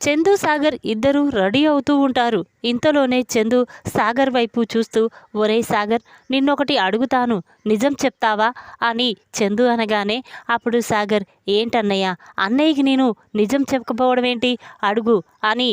చందు సాగర్ ఇద్దరూ రెడీ అవుతూ ఉంటారు. ఇంతలోనే చందు సాగర్ వైపు చూస్తూ ఒరే సాగర్ నిన్నొకటి అడుగుతాను. నిజం చెప్తావా? అని చందు అనగానే అప్పుడు సాగర్ ఏంటన్నయ్య? అన్నయ్యకి నేను నిజం చెప్పకపోవడం ఏంటి అడుగు అని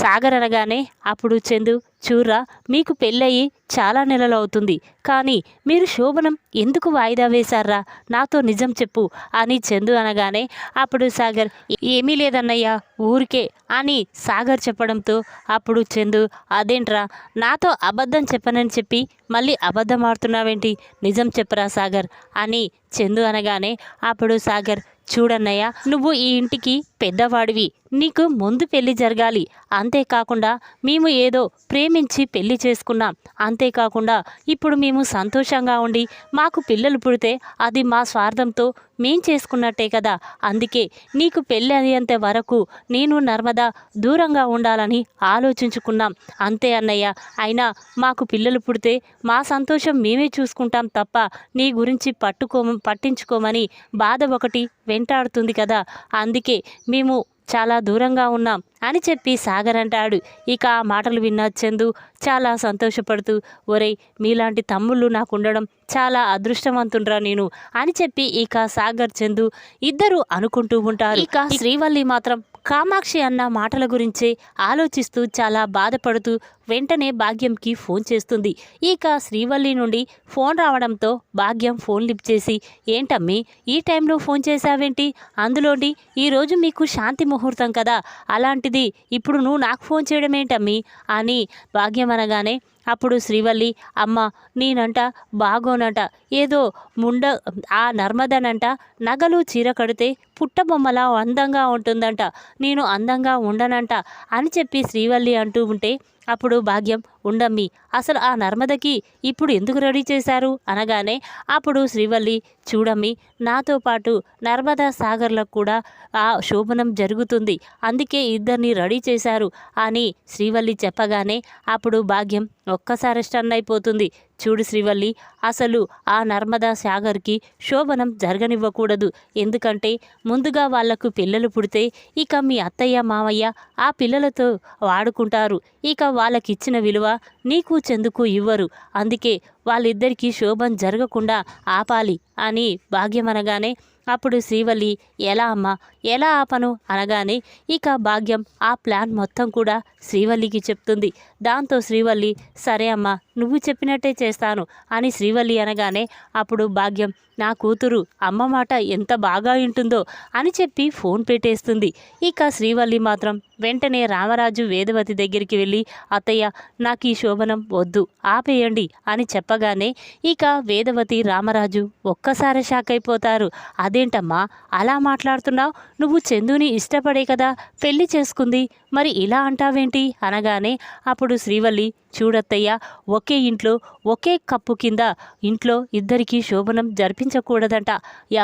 సాగర్ అనగానే అప్పుడు చందు చూర్రా మీకు పెళ్ళయి చాలా నెలలు అవుతుంది కానీ మీరు శోభనం ఎందుకు వాయిదా వేశారా? నాతో నిజం చెప్పు అని చందు అనగానే అప్పుడు సాగర్ ఏమీ లేదన్నయ్యా ఊరికే అని సాగర్ చెప్పడంతో అప్పుడు చందు అదేంట్రా నాతో అబద్ధం చెప్పనని చెప్పి మళ్ళీ అబద్ధం ఆడుతున్నావేంటి? నిజం చెప్పరా సాగర్ అని చందు అనగానే అప్పుడు సాగర్ చూడన్నయ్య నువ్వు ఈ ఇంటికి పెద్దవాడివి నీకు ముందు పెళ్ళి జరగాలి. అంతేకాకుండా మేము ఏదో ప్రేమించి పెళ్ళి చేసుకున్నాం. అంతేకాకుండా ఇప్పుడు మేము సంతోషంగా ఉండి మాకు పిల్లలు పుడితే అది మా స్వార్థంతో మేం చేసుకున్నట్టే కదా. అందుకే నీకు పెళ్ళి అయ్యేంత వరకు నేను నర్మదా దూరంగా ఉండాలని ఆలోచించుకున్నాం. అంతే అన్నయ్య. అయినా మాకు పిల్లలు పుడితే మా సంతోషం మేమే చూసుకుంటాం తప్ప నీ గురించి పట్టుకో పట్టించుకోమని బాధ ఒకటి వెంటాడుతుంది కదా. అందుకే మేము చాలా దూరంగా ఉన్నాం అని చెప్పి సాగర్ అంటాడు. ఇక ఆ మాటలు విన్న చందు చాలా సంతోషపడుతూ ఒరేయ్ మీలాంటి తమ్ముళ్ళు నాకు ఉండడం చాలా అదృష్టవంతుండ్రా నేను అని చెప్పి ఇక సాగర్ చందు ఇద్దరు అనుకుంటూ ఉంటారు. ఇక శ్రీవల్లి మాత్రం కామాక్షి అన్న మాటల గురించి ఆలోచిస్తూ చాలా బాధపడుతూ వెంటనే భాగ్యంకి ఫోన్ చేస్తుంది. ఇక శ్రీవల్లి నుండి ఫోన్ రావడంతో భాగ్యం ఫోన్ లిప్ చేసి ఏంటమ్మి ఈ టైంలో ఫోన్ చేశావేంటి? అందులోని ఈరోజు మీకు శాంతి ముహూర్తం కదా. అలాంటిది ఇప్పుడు నువ్వు నాకు ఫోన్ చేయడం ఏంటమ్మి అని భాగ్యం అనగానే అప్పుడు శ్రీవల్లి అమ్మ నేనంట బాగోనంట. ఏదో ముండ ఆ నర్మదనంట. నగలు చీర కడితే పుట్టబొమ్మలా అందంగా ఉంటుందంట. నేను అందంగా ఉండనంట అని చెప్పి శ్రీవల్లి అంటూ ఉంటే అప్పుడు భాగ్యం ఉండమ్మి అసలు ఆ నర్మదకి ఇప్పుడు ఎందుకు రెడీ చేశారు? అనగానే అప్పుడు శ్రీవల్లి చూడమ్మి నాతో పాటు నర్మదా సాగర్లకు కూడా ఆ శోభనం జరుగుతుంది. అందుకే ఇద్దరిని రెడీ చేశారు అని శ్రీవల్లి చెప్పగానే అప్పుడు భాగ్యం ఒక్కసారి స్టన్ అయిపోతుంది. చూడు శ్రీవల్లి అసలు ఆ నర్మదా సాగర్కి శోభనం జరగనివ్వకూడదు. ఎందుకంటే ముందుగా వాళ్ళకు పిల్లలు పుడితే ఇక మీ అత్తయ్య మామయ్య ఆ పిల్లలతో వాడుకుంటారు. ఇక వాళ్ళకిచ్చిన విలువ నీకు చెందుకు ఇవ్వరు. అందుకే వాళ్ళిద్దరికీ శోభం జరగకుండా ఆపాలి అని భాగ్యం అనగానే అప్పుడు శ్రీవల్లి ఎలా అమ్మా ఎలా ఆపను? అనగానే ఇక భాగ్యం ఆ ప్లాన్ మొత్తం కూడా శ్రీవల్లికి చెప్తుంది. దాంతో శ్రీవల్లి సరే అమ్మా నువ్వు చెప్పినట్టే చేస్తాను అని శ్రీవల్లి అనగానే అప్పుడు భాగ్యం నా కూతురు అమ్మ మాట ఎంత బాగా వింటుందో అని చెప్పి ఫోన్ పెట్టేస్తుంది. ఇక శ్రీవల్లి మాత్రం వెంటనే రామరాజు వేదవతి దగ్గరికి వెళ్ళి అత్తయ్య నాకు ఈ శోభనం వద్దు ఆపేయండి అని చెప్పగానే ఇక వేదవతి రామరాజు ఒక్కసారి షాక్ అయిపోతారు అదేంటమ్మా అలా మాట్లాడుతున్నావు? నువ్వు చందుని ఇష్టపడే కదా పెళ్ళి చేసుకుంది మరి ఇలా అంటావేంటి? అనగానే అప్పుడు శ్రీవల్లి చూడత్తయ్యా ఒకే ఇంట్లో ఒకే కప్పు కింద ఇంట్లో ఇద్దరికీ శోభనం జరిపించకూడదట.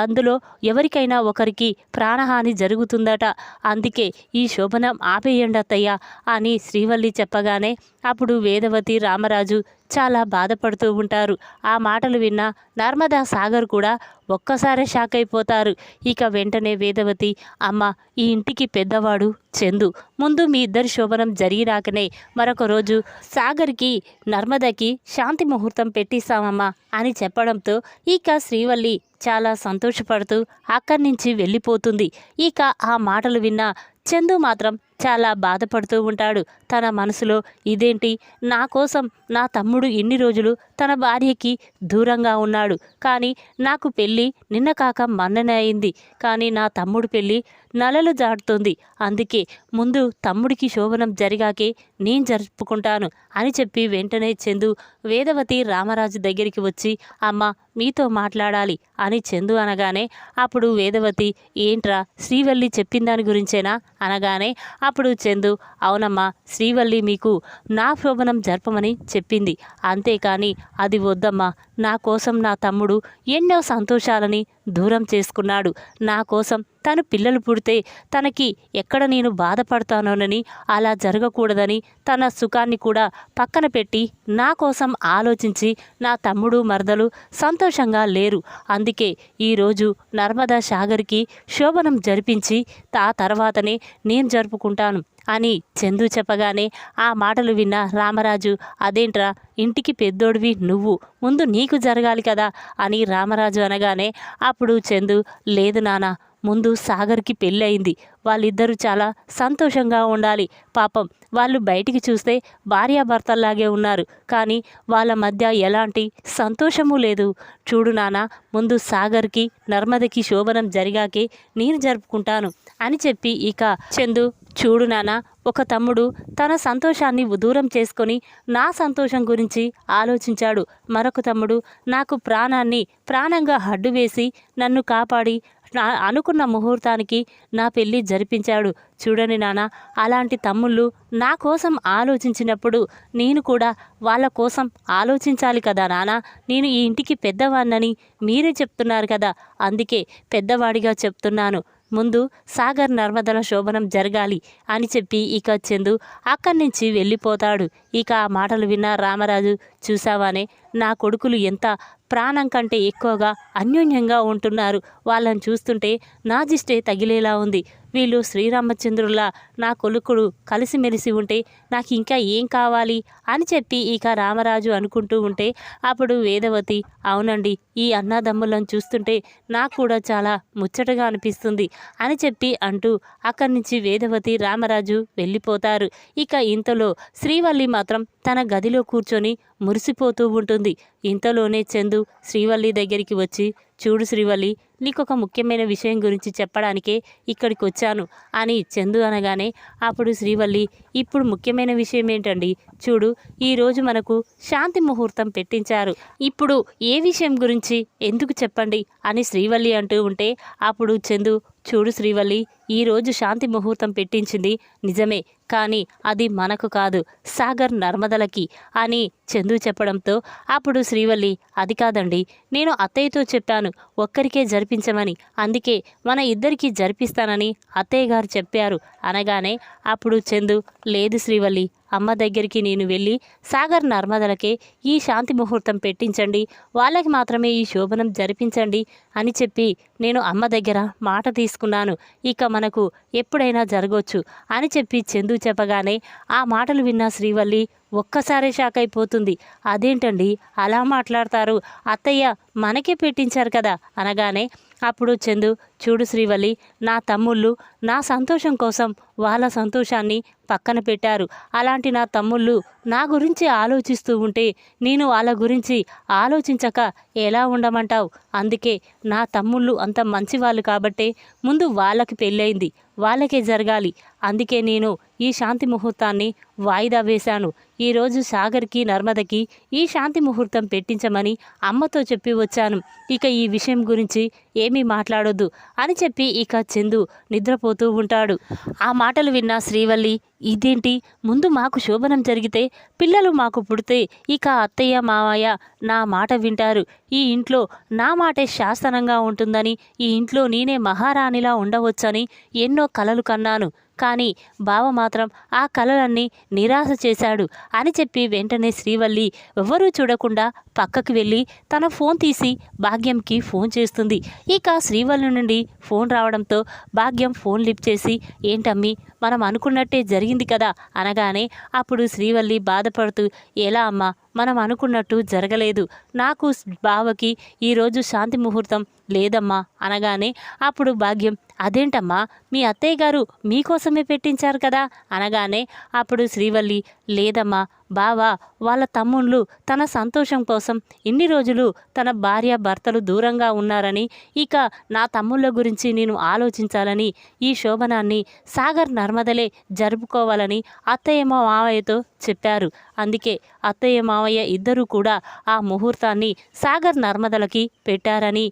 అందులో ఎవరికైనా ఒకరికి ప్రాణహాని జరుగుతుందట. అందుకే ఈ శోభనం ఆపేయండి అత్తయ్యా అని శ్రీవల్లి చెప్పగానే అప్పుడు వేదవతి రామరాజు చాలా బాధపడుతూ ఉంటారు. ఆ మాటలు విన్న నర్మదా సాగర్ కూడా ఒక్కసారే షాక్ అయిపోతారు. ఇక వెంటనే వేదవతి అమ్మ ఈ ఇంటికి పెద్దవాడు చందు. ముందు మీ ఇద్దరి శోభనం జరిగిరాకనే మరొక రోజు సాగర్కి నర్మదకి శాంతి ముహూర్తం పెట్టిస్తామమ్మా అని చెప్పడంతో ఇక శ్రీవల్లి చాలా సంతోషపడుతూ అక్కడి నుంచి వెళ్ళిపోతుంది. ఇక ఆ మాటలు విన్న చందు మాత్రం చాలా బాధపడుతూ ఉంటాడు. తన మనసులో ఇదేంటి? నా కోసం నా తమ్ముడు ఇన్ని రోజులు తన భార్యకి దూరంగా ఉన్నాడు. కానీ నాకు పెళ్ళి నిన్న కాక మన్ననే అయింది. కానీ నా తమ్ముడు పెళ్ళి నలలు జాడుతుంది అందుకే ముందు తమ్ముడికి శోభనం జరిగాకే నేను జరుపుకుంటాను అని చెప్పి వెంటనే చందు వేదవతి రామరాజు దగ్గరికి వచ్చి అమ్మ మీతో మాట్లాడాలి అని చందు అనగానే అప్పుడు వేదవతి ఏంట్రా శ్రీవల్లి చెప్పిన దాని గురించేనా? అనగానే అప్పుడు చందు అవునమ్మా శ్రీవల్లి మీకు నా శోభనం జరపమని చెప్పింది. అంతేకాని అది వద్దమ్మా. నా కోసం నా తమ్ముడు ఎన్నో సంతోషాలని దూరం చేసుకున్నాడు. నా కోసం తను పిల్లలు పుడితే తనకి ఎక్కడ నేను బాధపడతానోనని అలా జరగకూడదని తన సుఖాన్ని కూడా పక్కన పెట్టి నా కోసం ఆలోచించి నా తమ్ముడు మరదలు సంతోషంగా లేరు. అందుకే ఈరోజు నర్మదా సాగర్కి శోభనం జరిపించి ఆ తర్వాతనే నేను జరుపుకుంటాను అని చందు చెప్పగానే ఆ మాటలు విన్న రామరాజు అదేంట్రా ఇంటికి పెద్దోడివి నువ్వు ముందు నీకు జరగాలి కదా అని రామరాజు అనగానే అప్పుడు చందు లేదు నాన్న ముందు సాగర్కి పెళ్ళి అయింది వాళ్ళిద్దరూ చాలా సంతోషంగా ఉండాలి. పాపం వాళ్ళు బయటికి చూస్తే భార్యాభర్తల్లాగే ఉన్నారు. కానీ వాళ్ళ మధ్య ఎలాంటి సంతోషము లేదు. చూడు నాన్న ముందు సాగర్కి నర్మదకి శోభనం జరిగాకే నేను జరుపుకుంటాను అని చెప్పి ఇక చందు చూడు నాన్న ఒక తమ్ముడు తన సంతోషాన్ని దూరం చేసుకొని నా సంతోషం గురించి ఆలోచించాడు. మరొక తమ్ముడు నాకు ప్రాణాన్ని ప్రాణంగా హడ్డు వేసి నన్ను కాపాడి నా అనుకున్న ముహూర్తానికి నా పెళ్ళి జరిపించాడు. చూడండి నాన్న అలాంటి తమ్ముళ్ళు నా కోసం ఆలోచించినప్పుడు నేను కూడా వాళ్ళ కోసం ఆలోచించాలి కదా నాన్న నేను ఈ ఇంటికి పెద్దవాణ్ణని మీరే చెప్తున్నారు కదా అందుకే పెద్దవాడిగా చెప్తున్నాను. ముందు సాగర్ నర్మదల శోభనం జరగాలి అని చెప్పి ఇక చందు అక్కడి నుంచి వెళ్ళిపోతాడు. ఇక ఆ మాటలు విన్న రామరాజు చూసావానే నా కొడుకులు ఎంత ప్రాణం కంటే ఎక్కువగా అన్యోన్యంగా ఉంటున్నారు. వాళ్ళని చూస్తుంటే నా దిష్టే తగిలేలా ఉంది. వీళ్ళు శ్రీరామచంద్రుల్లా నా కొలుకుడు కలిసిమెలిసి ఉంటే నాకు ఇంకా ఏం కావాలి అని చెప్పి ఇక రామరాజు అనుకుంటూ ఉంటే అప్పుడు వేదవతి అవునండి ఈ అన్నదమ్ములను చూస్తుంటే నాకు కూడా చాలా ముచ్చటగా అనిపిస్తుంది అని చెప్పి అంటూ అక్కడి నుంచి వేదవతి రామరాజు వెళ్ళిపోతారు. ఇక ఇంతలో శ్రీవల్లి మాత్రం తన గదిలో కూర్చొని మురిసిపోతూ ఉంటుంది. ఇంతలోనే చందు శ్రీవల్లి దగ్గరికి వచ్చి చూడు శ్రీవల్లి నీకు ఒక ముఖ్యమైన విషయం గురించి చెప్పడానికే ఇక్కడికి వచ్చాను అని చందు అనగానే అప్పుడు శ్రీవల్లి ఇప్పుడు ముఖ్యమైన విషయం ఏంటండి? చూడు ఈరోజు మనకు శాంతి ముహూర్తం పెట్టించారు. ఇప్పుడు ఏ విషయం గురించి ఎందుకు చెప్పండి? అని శ్రీవల్లి అంటూ ఉంటే అప్పుడు చందు చూడు శ్రీవల్లి ఈరోజు శాంతి ముహూర్తం పెట్టించింది నిజమే కానీ అది మనకు కాదు సాగర్ నర్మదలకి అని చందు చెప్పడంతో అప్పుడు శ్రీవల్లి అది కాదండి నేను అత్తయ్యతో చెప్పాను ఒక్కరికే జరిపించమని అందుకే మన ఇద్దరికీ జరిపిస్తానని అత్తయ్య గారు చెప్పారు అనగానే అప్పుడు చందు లేదు శ్రీవల్లి అమ్మ దగ్గరికి నేను వెళ్ళి సాగర్ నర్మదలకే ఈ శాంతి ముహూర్తం పెట్టించండి. వాళ్ళకి మాత్రమే ఈ శోభనం జరిపించండి అని చెప్పి నేను అమ్మ దగ్గర మాట తీసుకున్నాను. ఇక మనకు ఎప్పుడైనా జరగవచ్చు అని చెప్పి చందు చెప్పగానే ఆ మాటలు విన్న శ్రీవల్లి ఒక్కసారే షాక్ అయిపోతుంది. అదేంటండి? అలా మాట్లాడతారు. అత్తయ్య మనకే పెట్టించారు కదా అనగానే అప్పుడు చందు చూడు శ్రీవల్లి నా తమ్ముళ్ళు నా సంతోషం కోసం వాళ్ళ సంతోషాన్ని పక్కన పెట్టారు. అలాంటి నా తమ్ముళ్ళు నా గురించి ఆలోచిస్తూ ఉంటే నేను వాళ్ళ గురించి ఆలోచించక ఎలా ఉండమంటావు? అందుకే నా తమ్ముళ్ళు అంత మంచివాళ్ళు కాబట్టే ముందు వాళ్ళకి పెళ్ళయింది. వాళ్ళకే జరగాలి. అందుకే నేను ఈ శాంతి ముహూర్తాన్ని వాయిదా వేశాను. ఈరోజు సాగర్కి నర్మదకి ఈ శాంతి ముహూర్తం పెట్టించమని అమ్మతో చెప్పి వచ్చాను. ఇక ఈ విషయం గురించి ఏమీ మాట్లాడొద్దు అని చెప్పి ఇక చందు నిద్రపోతూ ఉంటాడు. ఆ మాటలు విన్న శ్రీవల్లి ఇదేంటి? ముందు మాకు శోభనం జరిగితే పిల్లలు మాకు పుడితే ఇక అత్తయ్య మావయ్య నా మాట వింటారు. ఈ ఇంట్లో నా మాటే శాసనంగా ఉంటుందని ఈ ఇంట్లో నేనే మహారాణిలా ఉండవచ్చని ఎన్నో కలలు కన్నాను. కానీ బావ మాత్రం ఆ కలలన్నీ నిరాశ చేశాడు అని చెప్పి వెంటనే శ్రీవల్లి ఎవరూ చూడకుండా పక్కకి వెళ్ళి తన ఫోన్ తీసి భాగ్యంకి ఫోన్ చేస్తుంది. ఇక శ్రీవల్లి నుండి ఫోన్ రావడంతో భాగ్యం ఫోన్ లిఫ్ట్ చేసి ఏంటమ్మి మనం అనుకున్నట్టే జరిగింది కదా అనగానే అప్పుడు శ్రీవల్లి బాధపడుతూ ఎలా అమ్మా మనం అనుకున్నట్టు జరగలేదు. నాకు బావకి ఈరోజు శాంతి ముహూర్తం లేదమ్మా అనగానే అప్పుడు భాగ్యం అదేంటమ్మా మీ అత్తయ్య గారు మీకోసమే పెట్టించారు కదా అనగానే అప్పుడు శ్రీవల్లి లేదమ్మా బావా వాళ్ళ తమ్ముళ్ళు తన సంతోషం కోసం ఇన్ని రోజులు తన భార్య భర్తలు దూరంగా ఉన్నారని ఇక నా తమ్ముళ్ళ గురించి నేను ఆలోచించాలని ఈ శోభనాన్ని సాగర్ నర్మదలే జరుపుకోవాలని అత్తయ్యమ్మ మావయ్యతో చెప్పారు. అందుకే అత్తయ్య మావయ్య ఇద్దరూ కూడా ఆ ముహూర్తాన్ని సాగర్ నర్మదలకి పెట్టారని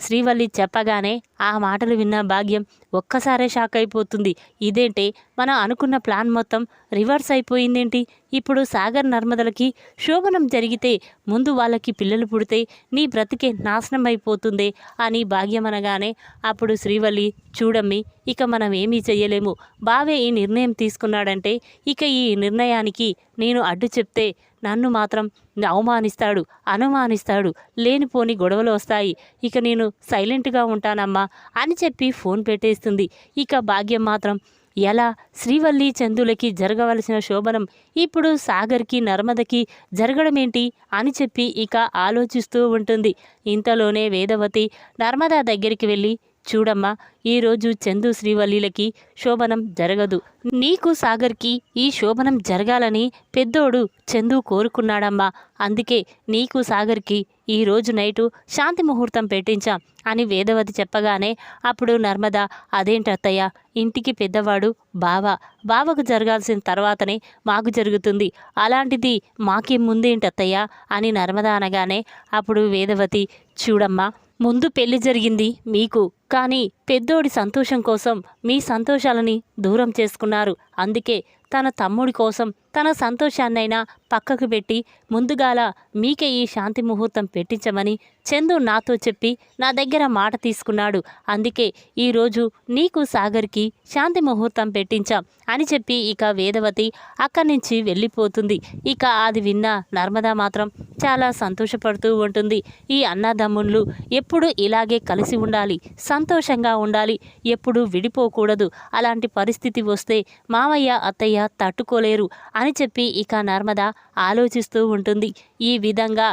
శ్రీవల్లి చెప్పగానే ఆ మాటలు విన్న భాగ్యం ఒక్కసారే షాక్ అయిపోతుంది. ఇదేంటి మనం అనుకున్న ప్లాన్ మొత్తం రివర్స్ అయిపోయిందేంటి? ఇప్పుడు సాగర్ నర్మదలకి శోభనం జరిగితే ముందు వాళ్ళకి పిల్లలు పుడితే నీ బ్రతికే నాశనం అయిపోతుంది అని భాగ్యం అనగానే అప్పుడు శ్రీవల్లి చూడమ్మి ఇక మనం ఏమీ చెయ్యలేము. బావే ఈ నిర్ణయం తీసుకున్నాడంటే ఇక ఈ నిర్ణయానికి నేను అడ్డు చెప్తే నన్ను మాత్రం అవమానిస్తాడు అనుమానిస్తాడు. లేనిపోని గొడవలు వస్తాయి. ఇక నేను సైలెంట్గా ఉంటానమ్మా అని చెప్పి ఫోన్ పెట్టేస్తుంది. ఇక భాగ్యం మాత్రం ఎలా? శ్రీవల్లి చందులకి జరగవలసిన శోభనం ఇప్పుడు సాగర్కి నర్మదకి జరగడమేంటి అని చెప్పి ఇక ఆలోచిస్తూ ఉంటుంది. ఇంతలోనే వేదవతి నర్మదా దగ్గరికి వెళ్ళి చూడమ్మా ఈరోజు చందు శ్రీవల్లిలకి శోభనం జరగదు. నీకు సాగర్కి ఈ శోభనం జరగాలని పెద్దోడు చందు కోరుకున్నాడమ్మా. అందుకే నీకు సాగర్కి ఈ రోజు నైటు శాంతి ముహూర్తం పెట్టించాం అని వేదవతి చెప్పగానే అప్పుడు నర్మద అదేంటత్తయ్య ఇంటికి పెద్దవాడు బావ. బావకు జరగాల్సిన తర్వాతనే మాకు జరుగుతుంది. అలాంటిది మాకేం ముందేంటత్తయ్య అని నర్మద అనగానే అప్పుడు వేదవతి చూడమ్మా ముందు పెళ్ళి జరిగింది మీకు. కానీ పెద్దోడి సంతోషం కోసం మీ సంతోషాలని దూరం చేసుకున్నారు. అందుకే తన తమ్ముడి కోసం తన సంతోషాన్నైనా పక్కకు పెట్టి ముందుగాల మీకే ఈ శాంతి ముహూర్తం పెట్టించమని చందు నాతో చెప్పి నా దగ్గర మాట తీసుకున్నాడు. అందుకే ఈరోజు నీకు సాగర్కి శాంతి ముహూర్తం పెట్టించాం అని చెప్పి ఇక వేదవతి అక్కడి నుంచి వెళ్ళిపోతుంది. ఇక అది విన్న నర్మదా మాత్రం చాలా సంతోషపడుతూ ఉంటుంది. ఈ అన్నదమ్ముళ్ళు ఎప్పుడు ఇలాగే కలిసి ఉండాలి సంతోషంగా ఉండాలి ఎప్పుడు విడిపోకూడదు. అలాంటి పరిస్థితి వస్తే మామయ్య అత్తయ్య తట్టుకోలేరు. అని చెప్పి ఇక నర్మద ఆలోచిస్తూ ఉంటుంది. ఈ విధంగా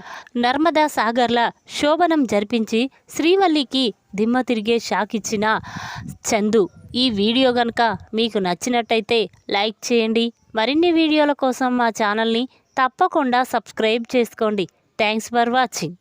నర్మదా సాగర్ల శోభనం జరిపించి శ్రీవల్లికి దిమ్మ తిరిగే షాక్ ఇచ్చిన చందు. ఈ వీడియో కనుక మీకు నచ్చినట్టయితే లైక్ చేయండి. మరిన్ని వీడియోల కోసం మా ఛానల్ని తప్పకుండా సబ్స్క్రైబ్ చేసుకోండి. Thanks for watching.